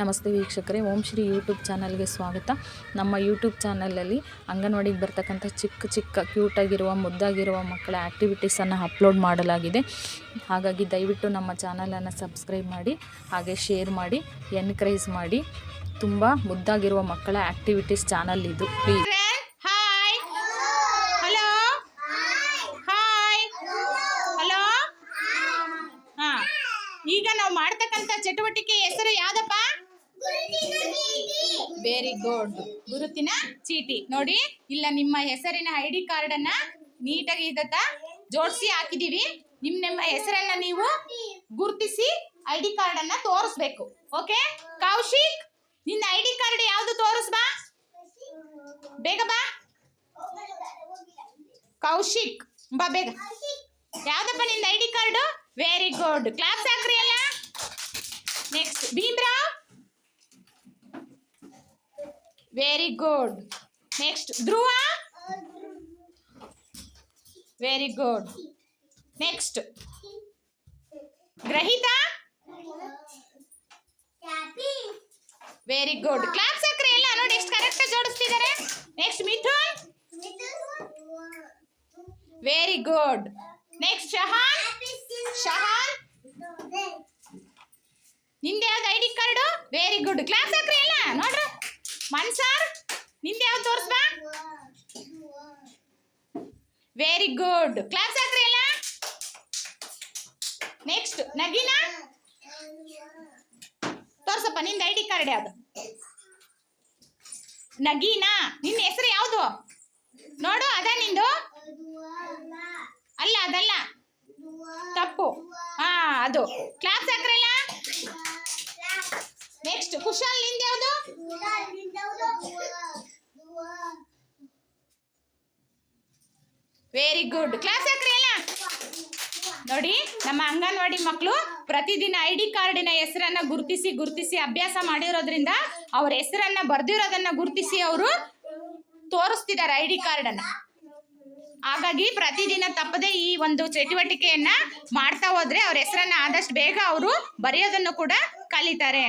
ನಮಸ್ತೆ ವೀಕ್ಷಕರೇ, ಓಂ ಶ್ರೀ ಯೂಟ್ಯೂಬ್ ಚಾನಲ್ಗೆ ಸ್ವಾಗತ. ನಮ್ಮ ಯೂಟ್ಯೂಬ್ ಚಾನಲಲ್ಲಿ ಅಂಗನವಾಡಿಗೆ ಬರ್ತಕ್ಕಂಥ ಚಿಕ್ಕ ಚಿಕ್ಕ ಕ್ಯೂಟಾಗಿರುವ, ಮುದ್ದಾಗಿರುವ ಮಕ್ಕಳ ಆ್ಯಕ್ಟಿವಿಟೀಸನ್ನು ಅಪ್ಲೋಡ್ ಮಾಡಲಾಗಿದೆ. ಹಾಗಾಗಿ ದಯವಿಟ್ಟು ನಮ್ಮ ಚಾನಲನ್ನು ಸಬ್ಸ್ಕ್ರೈಬ್ ಮಾಡಿ, ಹಾಗೆ ಶೇರ್ ಮಾಡಿ, ಎನ್ಕರೇಜ್ ಮಾಡಿ. ತುಂಬ ಮುದ್ದಾಗಿರುವ ಮಕ್ಕಳ ಆ್ಯಕ್ಟಿವಿಟೀಸ್ ಚಾನಲ್ ಇದು. ಪ್ಲೀಸ್. ಈಗ ನಾವು ಮಾಡ್ತಕ್ಕಂಥ ಚಟುವಟಿಕೆ ಹೆಸರು ಯಾವ್ದಪ್ಪ? ವೆರಿ ಗುಡ್ ಗುರುತಿನ ಚೀಟಿ. ನೋಡಿ, ಇಲ್ಲ ನಿಮ್ಮ ಹೆಸರಿನ ಐ ಡಿ ಕಾರ್ಡ್ ಅನ್ನ ನೀಟಾಗಿ ಇದತ್ತ ಜೋಡಿಸಿ ಹಾಕಿದೀವಿ. ನಿಮ್ ನಿಮ್ಮ ಹೆಸರನ್ನ ನೀವು ಗುರುತಿಸಿ ಐ ಡಿ ಕಾರ್ಡ್ ಅನ್ನ ತೋರಿಸ್ಬೇಕು. ಓಕೆ ಕೌಶಿಕ್, ನಿನ್ನ ಐ ಡಿ ಕಾರ್ಡ್ ಯಾವ್ದು ತೋರಿಸ್ಬಾ ಬೇಗ ಬಾ. ಕೌಶಿಕ್, ಬಾ ಬೇಗ. ಯಾವ್ದಪ್ಪ ನಿಂದ I D card very good class ಹಾಕ್ರಿ ಅಲ್ಲ. Next Bhimrao very good next Dhruva very good next Grahita very good class ಹಾಕ್ರಿ ಎಲ್ಲ. ನೋಡಿ ಎಷ್ಟು correct ಜೋಡಿಸ್ತಿದ್ದಾರೆ. Next Mithun very good next Shahan ಶಹಾನ್ನಿಂದ ಯಾವ್ದು I D card very good class ಹಾಕ್ರಿ ಎಲ್ಲ. ನೋಡ್ರಿ. ಮನ್ಸಾರ್, ನಿಂದ ಯಾವ್ದು ತೋರಿಸ್ಬಾ ವೆರಿ ಗುಡ್ ಕ್ಲಾಸ್ ಹಾಕ್ರಿ ಎಲ್ಲ? ನೆಕ್ಸ್ಟ್ ನಗೀನಾ? ತೋರ್ಸಪ್ಪ, ನಿಂದ ಐ ಡಿ ಕಾರ್ಡ್ ಯಾವ್ದು? ನಗೀನಾ? ನಿನ್ನ ಹೆಸರು ಯಾವುದು? ನೋಡು, ಅದ ನಿಂದು? ಅಲ್ಲ, ಅದಲ್ಲ. ತಪ್ಪು. ಹಾ, ಅದು. ಕ್ಲಾಸ್ ಹಾಕ್ರಲ್ಲ ನೆಕ್ಸ್ಟ್ ಕುಶಾಲ್ನಿಂದ ವೆರಿ ಗುಡ್ ಕ್ಲಾಸ್ ಹಾಕ್ರಿ ಅಲ್ಲ ನೋಡಿ, ನಮ್ಮ ಅಂಗನವಾಡಿ ಮಕ್ಕಳು ಪ್ರತಿದಿನ ಐ ಡಿ ಕಾರ್ಡಿನ ಹೆಸರನ್ನ ಗುರುತಿಸಿ ಗುರುತಿಸಿ ಅಭ್ಯಾಸ ಮಾಡಿರೋದ್ರಿಂದ ಅವ್ರ ಹೆಸರನ್ನ ಬರ್ದಿರೋದನ್ನ ಗುರುತಿಸಿ ಅವರು ತೋರಿಸ್ತಿದ್ದಾರೆ ಐ ಡಿ ಕಾರ್ಡನ್ನ. ಹಾಗಾಗಿ ಪ್ರತಿದಿನ ತಪ್ಪದೆ ಈ ಒಂದು ಚಟುವಟಿಕೆಯನ್ನ ಮಾಡ್ತಾ ಹೋದ್ರೆ ಅವ್ರ ಹೆಸರನ್ನ ಆದಷ್ಟು ಬೇಗ ಅವರು ಬರೆಯೋದನ್ನು ಕೂಡ ಕಲಿತಾರೆ.